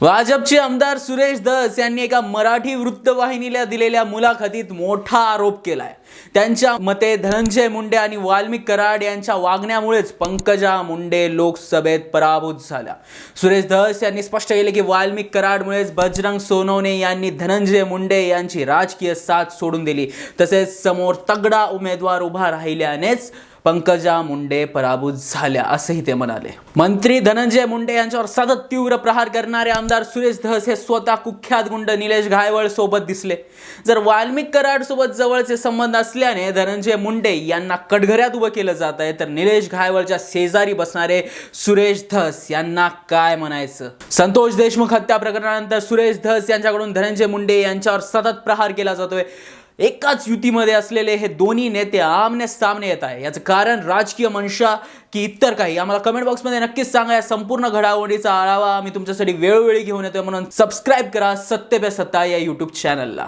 भाजपचे आमदार सुरेश धस यांनी एका मराठी वृत्तवाहिनीला दिलेल्या मुलाखतीत मोठा आरोप केलाय. त्यांच्या मते धनंजय मुंडे आणि वाल्मिक कराड यांच्या वागण्यामुळेच पंकजा मुंडे लोकसभेत पराभूत झाल्या. सुरेश धस यांनी स्पष्ट केले की वाल्मिक कराडमुळेच बजरंग सोनवणे यांनी धनंजय मुंडे यांची राजकीय साथ सोडून दिली. तसेच समोर तगडा उमेदवार उभा राहिल्यानेच पंकजा मुंडे पराभूत झाल्या असंही ते म्हणाले. मंत्री धनंजय मुंडे यांच्यावर सतत तीव्र प्रहार करणारे आमदार सुरेश धस हे स्वतः कुख्यात गुंड निलेश घायवळ सोबत दिसले. जर वाल्मिक कराड सोबत जवळचे संबंध असल्याने धनंजय मुंडे यांना कटघऱ्यात उभं केलं जात आहे तर निलेश घायवळच्या शेजारी बसणारे सुरेश धस यांना काय म्हणायचं? संतोष देशमुख हत्या प्रकरणानंतर सुरेश धस यांच्याकडून धनंजय मुंडे यांच्यावर सतत प्रहार केला जातोय. एकाच युतीमध्ये असलेले हे दोन्ही नेते आमने सामने येत आहे. याचं कारण राजकीय मनशा की इतर काही. आम्हाला कमेंट बॉक्समध्ये नक्कीच सांगा. या संपूर्ण घडामोडीचा आढावा आम्ही तुमच्यासाठी वेळोवेळी घेऊन येतोय. म्हणून सबस्क्राईब करा. सत्य पे सत्ता या यूट्यूब चॅनलला